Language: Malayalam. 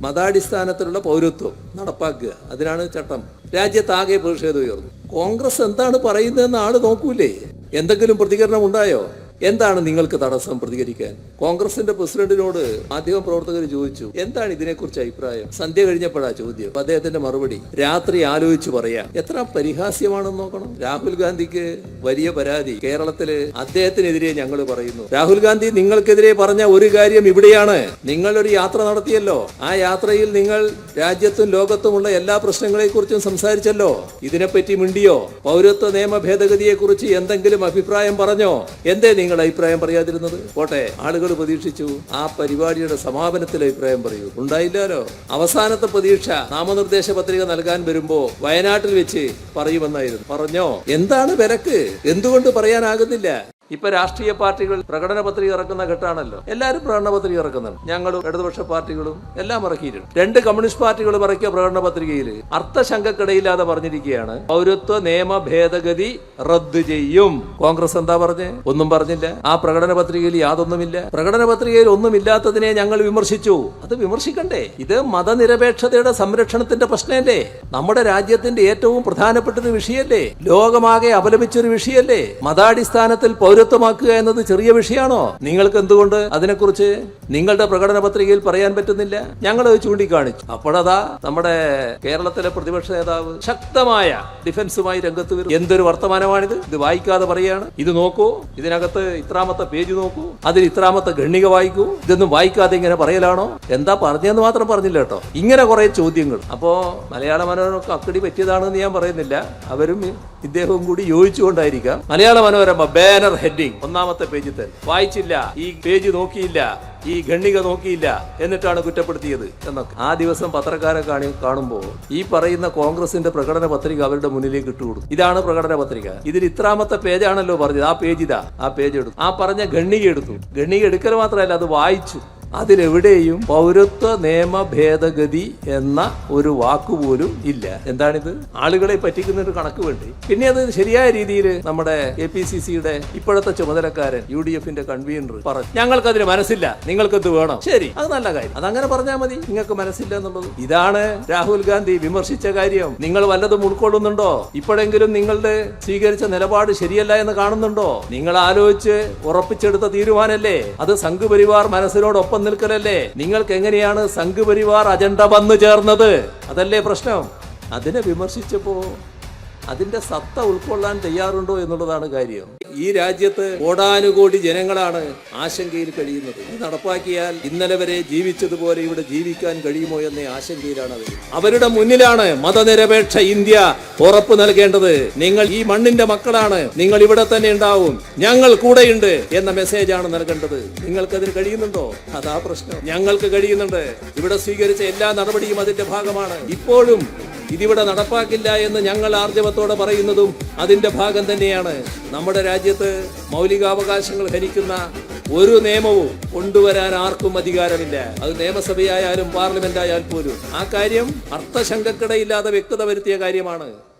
മതാടിസ്ഥാനത്തിലുള്ള പൗരത്വം നടപ്പാക്കുക. അതിനാണ് ചട്ടം. രാജ്യത്താകെ പ്രതിഷേധം ഉയർന്നു. കോൺഗ്രസ് എന്താണ് പറയുന്നതെന്ന് ആൾ നോക്കൂലേ? എന്തെങ്കിലും പ്രതികരണം ഉണ്ടായോ? എന്താണ് നിങ്ങൾക്ക് തടസ്സം പ്രതികരിക്കാൻ? കോൺഗ്രസിന്റെ പ്രസിഡന്റിനോട് മാധ്യമ പ്രവർത്തകർ ചോദിച്ചു എന്താണ് ഇതിനെക്കുറിച്ച് അഭിപ്രായം? സന്ധ്യ കഴിഞ്ഞപ്പോഴാ ചോദ്യം. അദ്ദേഹത്തിന്റെ മറുപടി രാത്രി ആലോചിച്ചു പറയാം. എത്ര പരിഹാസ്യമാണെന്ന് നോക്കണം. രാഹുൽ ഗാന്ധിക്ക് വലിയ പരാതി. കേരളത്തിൽ അദ്ദേഹത്തിനെതിരെ ഞങ്ങൾ പറയുന്നു. രാഹുൽ ഗാന്ധി നിങ്ങൾക്കെതിരെ പറഞ്ഞ ഒരു കാര്യം ഇവിടെയാണ്. നിങ്ങൾ ഒരു യാത്ര നടത്തിയല്ലോ. ആ യാത്രയിൽ നിങ്ങൾ രാജ്യത്തും ലോകത്തുമുള്ള എല്ലാ പ്രശ്നങ്ങളെക്കുറിച്ചും സംസാരിച്ചല്ലോ. ഇതിനെപ്പറ്റി മിണ്ടിയോ? പൗരത്വ നിയമ ഭേദഗതിയെ കുറിച്ച് എന്തെങ്കിലും അഭിപ്രായം പറഞ്ഞോ? എന്തേ നിങ്ങൾ അഭിപ്രായം പറയാതിരുന്നത്? പോട്ടെ ആളുകൾ പ്രതീക്ഷിച്ചു. ആ പരിപാടിയുടെ സമാപനത്തിൽ അഭിപ്രായം പറയൂ. ഉണ്ടായില്ലല്ലോ അവസാനത്തെ പ്രതീക്ഷ നാമനിർദ്ദേശ പത്രിക നൽകാൻ വരുമ്പോ വയനാട്ടിൽ വെച്ച് പറയുമെന്നായിരുന്നു. പറഞ്ഞോ? എന്താണ് വിലക്ക്? എന്തുകൊണ്ട് പറയാനാകുന്നില്ല? ഇപ്പൊ രാഷ്ട്രീയ പാർട്ടികൾ പ്രകടന പത്രിക ഇറക്കുന്ന ഘട്ടമാണല്ലോ. എല്ലാവരും പ്രകടന പത്രിക ഇറക്കുന്നുണ്ട്. ഞങ്ങളും ഇടതുപക്ഷ പാർട്ടികളും എല്ലാം ഇറക്കിയിട്ടുണ്ട്. രണ്ട് കമ്മ്യൂണിസ്റ്റ് പാർട്ടികളും ഇറക്കിയ പ്രകടന പത്രികയിൽ അർത്ഥശങ്കക്കിടയില്ലാതെ പറഞ്ഞിരിക്കുകയാണ്. പൗരത്വ നിയമ ഭേദഗതി റദ്ദ് ചെയ്യും. കോൺഗ്രസ് എന്താ പറഞ്ഞേ? ഒന്നും പറഞ്ഞില്ല. ആ പ്രകടന പത്രികയിൽ യാതൊന്നുമില്ല. പ്രകടന പത്രികയിൽ ഒന്നുമില്ലാത്തതിനെ ഞങ്ങൾ വിമർശിച്ചു. അത് വിമർശിക്കണ്ടേ? ഇത് മതനിരപേക്ഷതയുടെ സംരക്ഷണത്തിന്റെ പ്രശ്നമല്ലേ? നമ്മുടെ രാജ്യത്തിന്റെ ഏറ്റവും പ്രധാനപ്പെട്ട ഒരു വിഷയമല്ലേ? ലോകമാകെ അപലപിച്ചൊരു വിഷയല്ലേ മതാടിസ്ഥാനത്തിൽ പൗരത്വമാക്കുക എന്നത് ചെറിയ വിഷയമാണോ? നിങ്ങൾക്ക് എന്തുകൊണ്ട് അതിനെക്കുറിച്ച് നിങ്ങളുടെ പ്രകടന പത്രികയിൽ പറയാൻ പറ്റുന്നില്ല? ഞങ്ങൾ ചൂണ്ടിക്കാണിച്ചു. അപ്പോഴതാ നമ്മുടെ കേരളത്തിലെ പ്രതിപക്ഷ നേതാവ് ശക്തമായ ഡിഫൻസുമായി രംഗത്ത് വരും. എന്തൊരു വർത്തമാനമാണിത്? ഇത് വായിക്കാതെ പറയാണ് ഇത് നോക്കൂ. ഇതിനകത്ത് ഇത്രാമത്തെ പേജ് നോക്കൂ. അതിൽ ഇത്രാമത്തെ ഗണ്ണിക വായിക്കൂ. ഇതൊന്നും വായിക്കാതെ ഇങ്ങനെ പറയലാണോ? എന്താ പറഞ്ഞെന്ന് മാത്രം പറഞ്ഞില്ല കേട്ടോ. ഇങ്ങനെ കുറെ ചോദ്യങ്ങൾ. അപ്പോ മലയാള മനോരമക്ക് അക്കടി പറ്റിയതാണെന്ന് ഞാൻ പറയുന്നില്ല. അവരും ഇദ്ദേഹവും കൂടി യോജിച്ചുകൊണ്ടായിരിക്കാം. മലയാള മനോരമ ബാനർ ഹെഡിങ് ഒന്നാമത്തെ പേജിൽ തന്നെ. വായിച്ചില്ല ഈ പേജ് നോക്കിയില്ല ഈ ഖണ്ണിക നോക്കിയില്ല എന്നിട്ടാണ് കുറ്റപ്പെടുത്തിയത് എന്നൊക്കെ. ആ ദിവസം പത്രക്കാരെ കാണി കാണുമ്പോൾ ഈ പറയുന്ന കോൺഗ്രസിന്റെ പ്രകടന പത്രിക അവരുടെ മുന്നിലേക്ക് ഇട്ടുകൊടുത്തു ഇതാണ് പ്രകടന പത്രിക. ഇതിൽ ഇത്രാമത്തെ പേജാണല്ലോ പറഞ്ഞത്. ആ പേജ് ഇതാ ആ പേജ് എടുത്തു. ആ പറഞ്ഞ ഖണ്ണിക എടുത്തു. ഖണ്ണിക എടുക്കൽ മാത്രമല്ല അത് വായിച്ചു. അതിലെവിടെയും പൗരത്വ നിയമ ഭേദഗതി എന്ന ഒരു വാക്കുപോലും ഇല്ല. എന്താണിത്? ആളുകളെ പറ്റിക്കുന്ന ഒരു കണക്ക് വേണ്ടി? പിന്നെ അത് ശരിയായ രീതിയിൽ നമ്മുടെ എ പി സി സിയുടെ ഇപ്പോഴത്തെ ചുമതലക്കാരൻ യു ഡി എഫിന്റെ കൺവീനർ പറഞ്ഞു. ഞങ്ങൾക്ക് ഞങ്ങൾക്കതിന് മനസ്സില്ല. നിങ്ങൾക്കത് വേണം? ശരി. അത് നല്ല കാര്യം. അതങ്ങനെ പറഞ്ഞാൽ മതി. നിങ്ങൾക്ക് മനസ്സില്ല എന്നുള്ളത്. ഇതാണ് രാഹുൽ ഗാന്ധി വിമർശിച്ച കാര്യം. നിങ്ങൾ വല്ലതും ഉൾക്കൊള്ളുന്നുണ്ടോ? ഇപ്പോഴെങ്കിലും നിങ്ങളുടെ സ്വീകരിച്ച നിലപാട് ശരിയല്ല എന്ന് കാണുന്നുണ്ടോ? നിങ്ങൾ ആലോചിച്ച് ഉറപ്പിച്ചെടുത്ത തീരുമാനല്ലേ? അത് സംഘപരിവാർ മനസ്സിനോടൊപ്പം നിൽക്കലല്ലേ? നിങ്ങൾക്ക് എങ്ങനെയാണ് സംഘപരിവാർ അജണ്ട വന്നു ചേർന്നത്? അതല്ലേ പ്രശ്നം? അതിനെ വിമർശിച്ചപ്പോ അതിന്റെ സത്ത ഉൾക്കൊള്ളാൻ തയ്യാറുണ്ടോ എന്നുള്ളതാണ് കാര്യം. ഈ രാജ്യത്ത് കോടാനുകോടി ജനങ്ങളാണ് ആശങ്കയിൽ കഴിയുന്നത്. ഇത് നടപ്പാക്കിയാൽ ഇന്നലെ വരെ ജീവിച്ചതുപോലെ ഇവിടെ ജീവിക്കാൻ കഴിയുമോ എന്ന ആശങ്കയിലാണ് അവർ. അവരുടെ മുന്നിലാണ് മതനിരപേക്ഷ ഇന്ത്യ ഉറപ്പ് നൽകേണ്ടത്. നിങ്ങൾ ഈ മണ്ണിന്റെ മക്കളാണ്. നിങ്ങൾ ഇവിടെ തന്നെ ഉണ്ടാവും. ഞങ്ങൾ കൂടെയുണ്ട് എന്ന മെസ്സേജാണ് നൽകേണ്ടത്. നിങ്ങൾക്കതിന് കഴിയുന്നുണ്ടോ? അതാ പ്രശ്നം. ഞങ്ങൾക്ക് കഴിയുന്നുണ്ട്. ഇവിടെ സ്വീകരിച്ച എല്ലാ നടപടിയും അതിന്റെ ഭാഗമാണ്. ഇപ്പോഴും ഇതിവിടെ നടപ്പാക്കില്ല എന്ന് ഞങ്ങൾ ആർജവത്തോടെ പറയുന്നതും അതിന്റെ ഭാഗം തന്നെയാണ്. നമ്മുടെ രാജ്യത്ത് മൗലികാവകാശങ്ങൾ ഹരിക്കുന്ന ഒരു നിയമവും കൊണ്ടുവരാൻ ആർക്കും അധികാരമില്ല. അത് നിയമസഭയായാലും പാർലമെന്റ് ആയാൽ പോലും. ആ കാര്യം അർത്ഥശങ്കക്കിടയില്ലാതെ വ്യക്തത വരുത്തിയ കാര്യമാണ്.